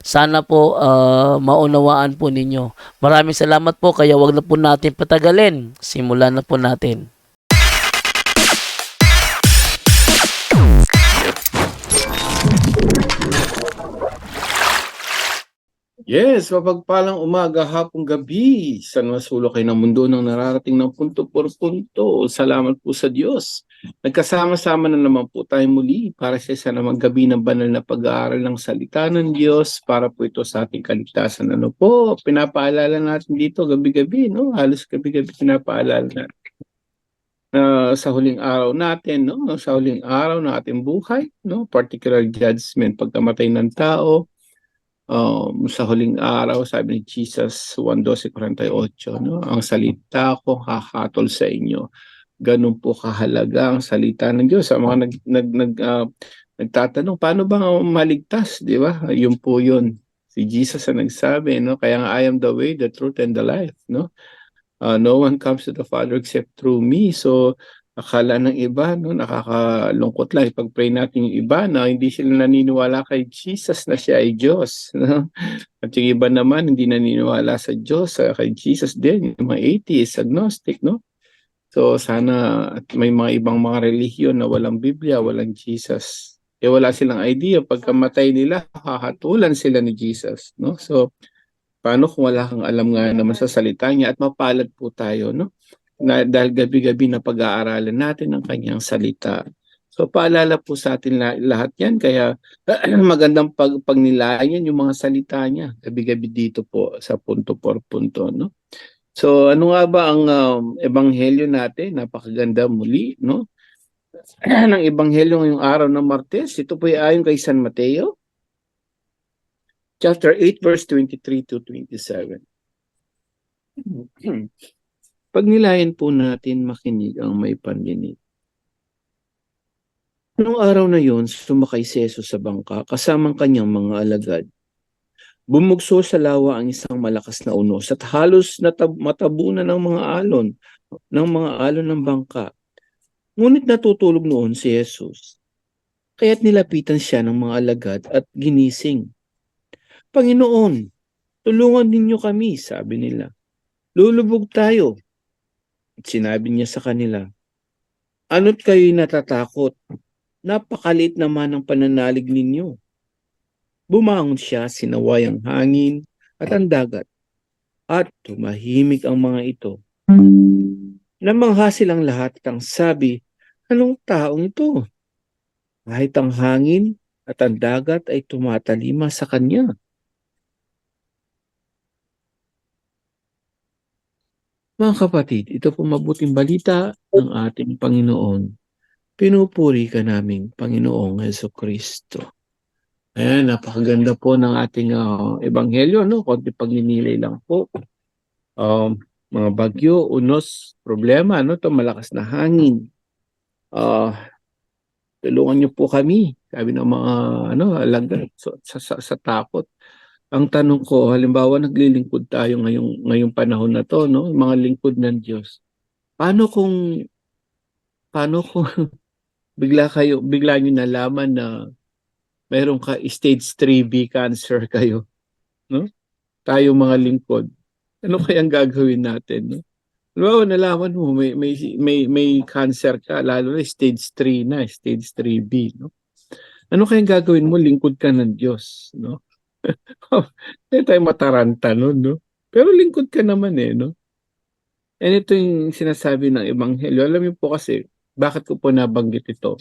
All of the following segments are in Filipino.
Sana po ah, maunawaan po ninyo. Maraming salamat po kaya wag na po natin patagalin. Simulan na po natin. Yes, mapagpalang umaga, hapong gabi. San masulok kayo ng mundo ng nararating ng punto por punto. Salamat po sa Diyos. Nagkasama-sama na naman po tayo muli para sa isa namang gabi ng banal na pag-aaral ng salita ng Diyos para po ito sa ating kaligtasan. Ano po, pinapaalala natin dito gabi-gabi, no? Halos gabi-gabi pinapaalala natin. Na sa huling araw natin, no? Sa huling araw ng ating buhay, no? Particular judgment, pagkamatay ng tao, um, sa huling araw, sabi ni Jesus 1.12.48, no? ang salita ko hahatol sa inyo. Ganun po kahalaga ang salita ng Diyos. Sa mga nag, nag, nag, ah, nagtatanong, paano ba maligtas? Di ba? Yun po yun. Si Jesus ang nagsabi, no? kaya nga I am the way, the truth, and the life. No? Ah, no one comes to the Father except through me. So, akala ng iba, no, nakakalungkot lang. Ipag-pray natin yung iba na hindi sila naniniwala kay Jesus na siya ay Diyos. No? At yung iba naman, hindi naniniwala sa Diyos, sa kay Jesus din, yung mga atheist, agnostic, no? So sana may mga ibang mga relihiyon na walang Biblia, walang Jesus. Eh wala silang idea pagkamatay nila, hahatulan sila ni Jesus, no? So paano kung wala kang alam nga naman sa salita niya at mapalad po tayo, no? Na, dahil gabi-gabi na pag-aaralan natin ang kanyang salita. So paalala po sa atin la- lahat yan, kaya magandang pag pagnilayan yung mga salita niya gabi-gabi dito po sa punto por punto, no? So ano nga ba ang um, ebanghelyo natin? Napakaganda muli, no? ng ebanghelyo ngayong araw ng Martes. Ito po ay ayon kay San Mateo chapter 8 verse 23 to 27. Pagnilayan po natin makinig ang may pandinig. Noong araw na yon, sumakay si Jesus sa bangka kasamang kanyang mga alagad. Bumugso sa lawa ang isang malakas na unos at halos natab- matabunan ng mga alon ng mga alon ng bangka. Ngunit natutulog noon si Jesus. Kaya't nilapitan siya ng mga alagad at ginising. Panginoon, tulungan ninyo kami, sabi nila. Lulubog tayo. At sinabi niya sa kanila, Ano't kayo'y natatakot? Napakalit naman ang pananalig ninyo. Bumangon siya, sinaway ang hangin at ang dagat. At tumahimik ang mga ito. Namangha silang lahat at ang sabi, Anong taong ito? Kahit ang hangin at ang dagat ay tumatalima sa kanya. Mga kapatid, ito po mabuting balita ng ating Panginoon. Pinupuri ka naming Panginoong Heso Kristo. Ayan, napakaganda po ng ating ah, ebanghelyo, no? Konti pagninilay lang po. Um, mga bagyo, unos, problema, no? To malakas na hangin. Ah, tulungan niyo po kami, sabi ng mga ano, alagad so, sa, sa, sa takot. Ang tanong ko, halimbawa naglilingkod tayo ngayong ngayong panahon na to, no? Mga lingkod ng Diyos. Paano kung paano kung bigla kayo bigla niyo nalaman na mayroon ka stage 3B cancer kayo, no? Tayo mga lingkod. Ano kayang gagawin natin, no? Halimbawa, nalaman mo may may may may cancer ka, lalo na stage 3 na, stage 3B, no? Ano kayang gagawin mo? Lingkod ka ng Diyos, no? Hindi tayo mataranta nun, no? Pero lingkod ka naman eh, no? And ito yung sinasabi ng Ebanghelyo. Alam niyo po kasi, bakit ko po nabanggit ito?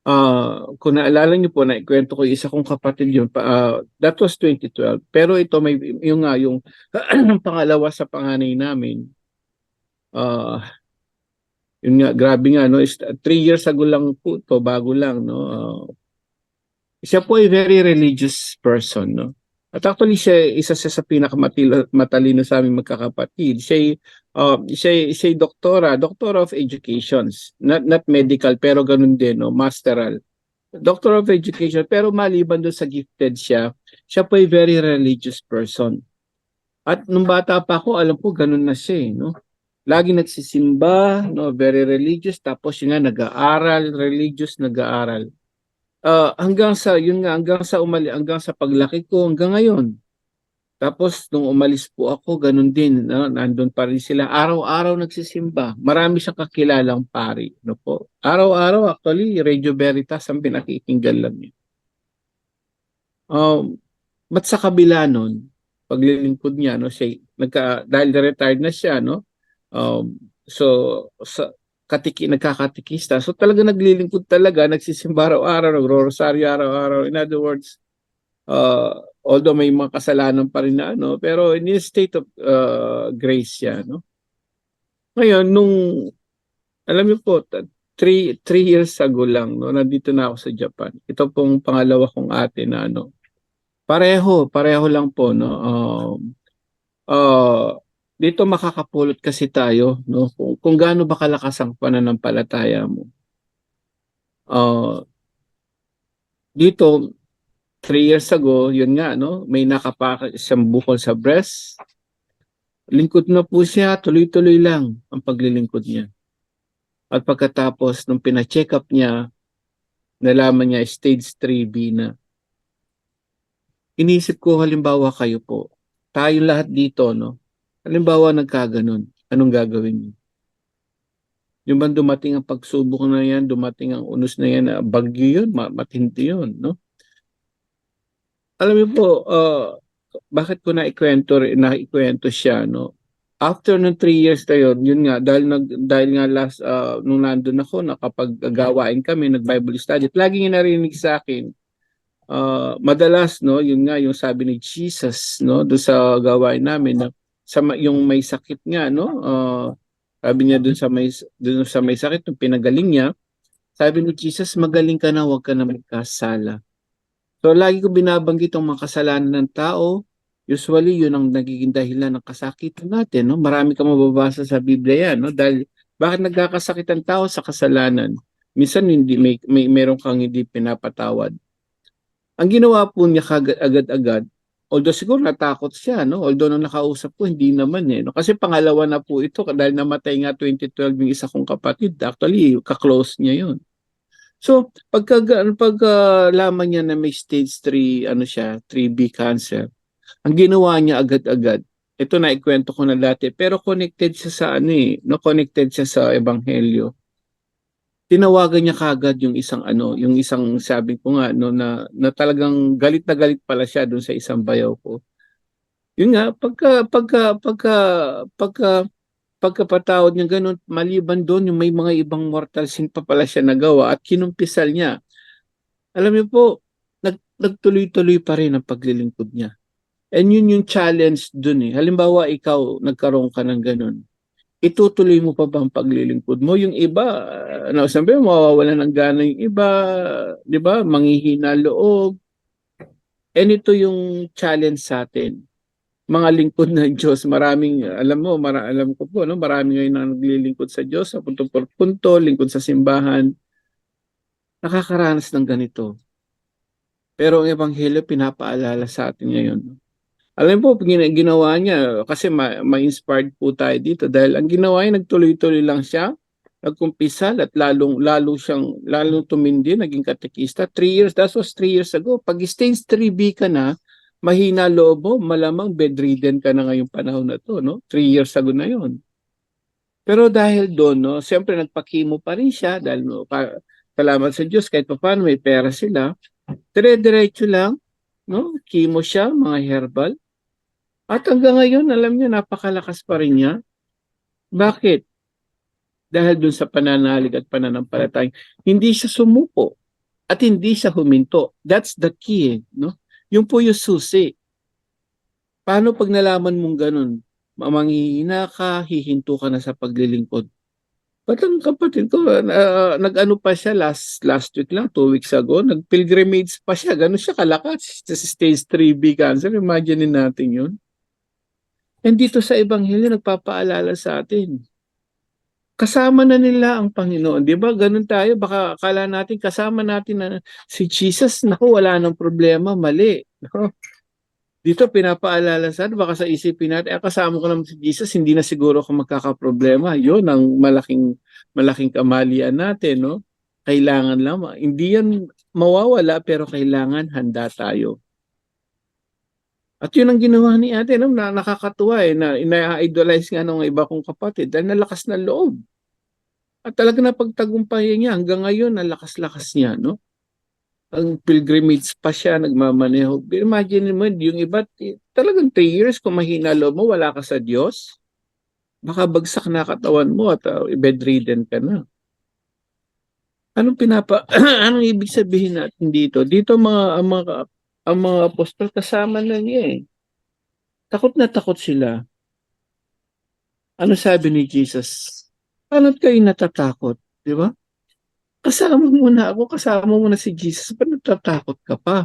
Ah, kung naalala niyo po, naikwento ko yung isa kong kapatid yun. Pa, ah, that was 2012. Pero ito, may, yung nga, yung pangalawa sa panganay namin, ah, yun nga, grabe nga, no? Is- Three years ago lang po to, bago lang, no? Ah, siya po ay very religious person, no? At actually, siya isa siya sa pinakamatalino matalino sa aming magkakapatid. Siya ay, ah, siya siya doktora, doctor of educations. Not, not medical, pero ganun din, no? Masteral. Doctor of education, pero maliban doon sa gifted siya, siya po ay very religious person. At nung bata pa ako, alam ko, ganun na siya, eh, no? Lagi nagsisimba, no, very religious, tapos yun nga, nag-aaral, religious, nag-aaral. Ah, hanggang sa, yun nga, hanggang sa umali, hanggang sa paglaki ko, hanggang ngayon. Tapos, nung umalis po ako, ganun din, no, nandun pa rin sila. Araw-araw nagsisimba. Marami siyang kakilalang pari, no po. Araw-araw, actually, Radio Veritas ang pinakikinggan lang niya. Um, ba't sa kabila nun, paglilingkod niya, no, siya, nagka, dahil retired na siya, no, um, so, sa, katiki, nagkakatikista. So talaga naglilingkod talaga, nagsisimba araw-araw, nagro-rosaryo araw-araw. In other words, uh, although may mga kasalanan pa rin na ano, pero in a state of uh, grace siya, no? Ngayon, nung, alam niyo po, three, three years ago lang, no, nandito na ako sa Japan. Ito pong pangalawa kong ate na ano, pareho, pareho lang po, no? Um, uh, dito makakapulot kasi tayo no kung, kung gaano ba kalakas ang pananampalataya mo. Uh, dito three years ago, yun nga no, may nakapaka isang bukol sa breast. Lingkod na po siya, tuloy-tuloy lang ang paglilingkod niya. At pagkatapos nung pina-check up niya, nalaman niya stage 3B na. Inisip ko halimbawa kayo po, tayo lahat dito no, Halimbawa nagkaganon, anong gagawin niyo? Yung bang dumating ang pagsubok na yan, dumating ang unos na yan, na bagyo yun, ma- matindi yun, no? Alam niyo po, uh, bakit ko naikwento, naikwento siya, no? After ng three years na yun, nga, dahil, nag, dahil nga last, uh, nung nandun ako, nakapag-gawain kami, nag-Bible study, at lagi niya narinig sa akin, uh, madalas, no, yun nga, yung sabi ni Jesus, no, doon sa gawain namin, na sa yung may sakit nga no? Uh, sabi niya dun sa may dun sa may sakit nung pinagaling niya sabi ni Jesus magaling ka na huwag ka na magkasala. So lagi ko binabanggit ang mga kasalanan ng tao. Usually yun ang nagiging dahilan ng kasakitan natin no? Marami ka mababasa sa Biblia yan no? Dahil bakit nagkakasakit ang tao sa kasalanan? Minsan hindi may, may meron kang hindi pinapatawad. Ang ginawa po niya agad-agad Although siguro natakot siya, no? Although nung nakausap ko, hindi naman eh. No? Kasi pangalawa na po ito dahil namatay nga 2012 yung isa kong kapatid. Actually, kaklose niya yun. So, pagka, pagkalaman niya na may stage 3, ano siya, 3B cancer, ang ginawa niya agad-agad, ito na ikwento ko na dati, pero connected siya sa ano eh, no? Connected siya sa ebanghelyo tinawagan niya kagad yung isang ano, yung isang sabi ko nga no na, na talagang galit na galit pala siya doon sa isang bayaw ko. Yun nga pagka pagka pagka pagka pagkapatawad niya ganun maliban doon yung may mga ibang mortal sin pa pala siya nagawa at kinumpisal niya. Alam niyo po, nag, nagtuloy-tuloy pa rin ang paglilingkod niya. And yun yung challenge doon eh. Halimbawa ikaw nagkaroon ka ng ganun itutuloy mo pa ba ang paglilingkod mo? Yung iba, ano, sabi mo, mawawala ng gana yung iba, di ba? Manghihina loob. And ito yung challenge sa atin. Mga lingkod ng Diyos, maraming, alam mo, mara, alam ko po, no? marami ngayon na naglilingkod sa Diyos, sa punto por punto, lingkod sa simbahan. Nakakaranas ng ganito. Pero ang Ebanghelyo pinapaalala sa atin ngayon. Alam po, gina- ginawa niya, kasi ma- ma-inspired po tayo dito dahil ang ginawa niya, nagtuloy-tuloy lang siya, nagkumpisal at lalong, lalo siyang, lalong tumindi, naging katekista. Three years, that was three years ago. Pag stage 3B ka na, mahina loob mo, malamang bedridden ka na ngayong panahon na to, no? Three years ago na yon. Pero dahil doon, no, siyempre nagpakimo pa rin siya dahil no, pa, salamat sa Diyos kahit pa paano may pera sila. Dire-diretso lang, no? Chemo siya, mga herbal. At hanggang ngayon, alam niyo, napakalakas pa rin niya. Bakit? Dahil dun sa pananalig at pananampalataya, hindi siya sumuko at hindi siya huminto. That's the key, eh, no? Yung po yung susi. Paano pag nalaman mong ganun? mamangihina ka, hihinto ka na sa paglilingkod. Ba't ang kapatid ko, ah, nag-ano pa siya last last week lang, two weeks ago, nag-pilgrimage pa siya, gano'n siya kalakas stage 3B cancer. Imagine natin yun. And dito sa Ebanghelyo, nagpapaalala sa atin. Kasama na nila ang Panginoon. Di ba? Ganun tayo. Baka akala natin kasama natin na si Jesus. Naku, wala nang problema. Mali. Dito pinapaalala sa atin, baka sa isipin natin, eh, kasama ko naman si Jesus, hindi na siguro ako magkakaproblema. Yun ang malaking malaking kamalian natin, no? Kailangan lang, hindi yan mawawala, pero kailangan handa tayo. At yun ang ginawa ni ate, no? na, nakakatuwa eh, na ina-idolize nga ng iba kong kapatid dahil nalakas na loob. At talaga na pagtagumpayan niya, hanggang ngayon, nalakas-lakas niya, no? Ang pilgrimage pa siya, nagmamaneho. Imagine mo, yung iba, eh, talagang 3 years, kung mahina loob mo, wala ka sa Diyos, baka bagsak na katawan mo at uh, bedridden ka na. Anong pinapa anong ibig sabihin natin dito? Dito mga mga ang mga apostol kasama na niya eh. Takot na takot sila. Ano sabi ni Jesus? Paano kayo natatakot? Di ba? Kasama mo na ako, kasama mo na si Jesus. Ba't natatakot ka pa?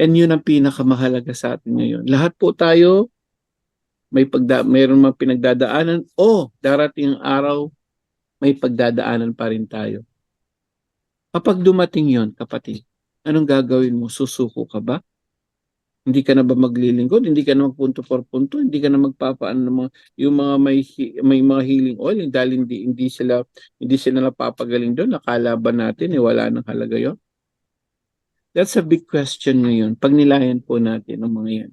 And yun ang pinakamahalaga sa atin ngayon. Lahat po tayo may pagda mayroon mga pinagdadaanan o darating ang araw may pagdadaanan pa rin tayo. Kapag dumating yon kapatid, anong gagawin mo? Susuko ka ba? Hindi ka na ba maglilingkod? Hindi ka na magpunto por punto? Hindi ka na magpapaan ng mga yung mga may may mga healing oil dahil hindi hindi sila hindi sila napapagaling doon. Nakala ba natin eh, wala nang halaga yon? That's a big question ngayon. Pag nilayan po natin ang mga yan.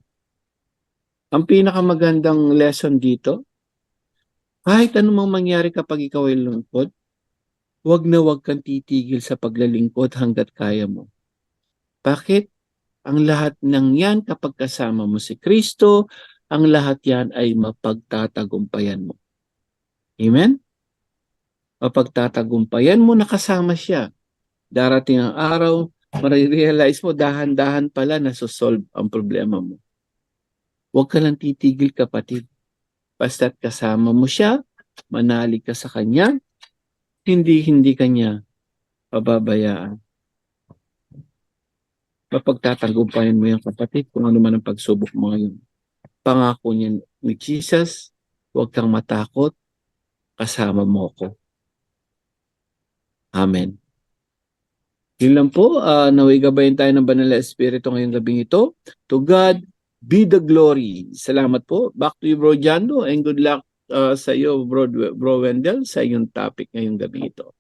Ang pinakamagandang lesson dito, kahit anumang mangyari kapag ikaw ay lungkot, huwag na huwag kang titigil sa paglalingkod hanggat kaya mo. Bakit? Ang lahat ng yan kapag kasama mo si Kristo, ang lahat yan ay mapagtatagumpayan mo. Amen? Mapagtatagumpayan mo nakasama siya. Darating ang araw, marirealize mo dahan-dahan pala na solve ang problema mo. Huwag ka lang titigil kapatid. Basta't kasama mo siya, manalig ka sa kanya, hindi-hindi kanya pababayaan. Mapagtatagumpayan mo yan kapatid kung ano man ang pagsubok mo ngayon. Pangako niya ni Jesus, huwag kang matakot, kasama mo ako. Amen. Yun lang po, uh, naway gabayan tayo ng Banal na Espiritu ngayong gabing ito. To God be the glory. Salamat po. Back to you, Bro Jando, and good luck uh, sa iyo, Bro, Bro Wendell, sa iyong topic ngayong gabi ito.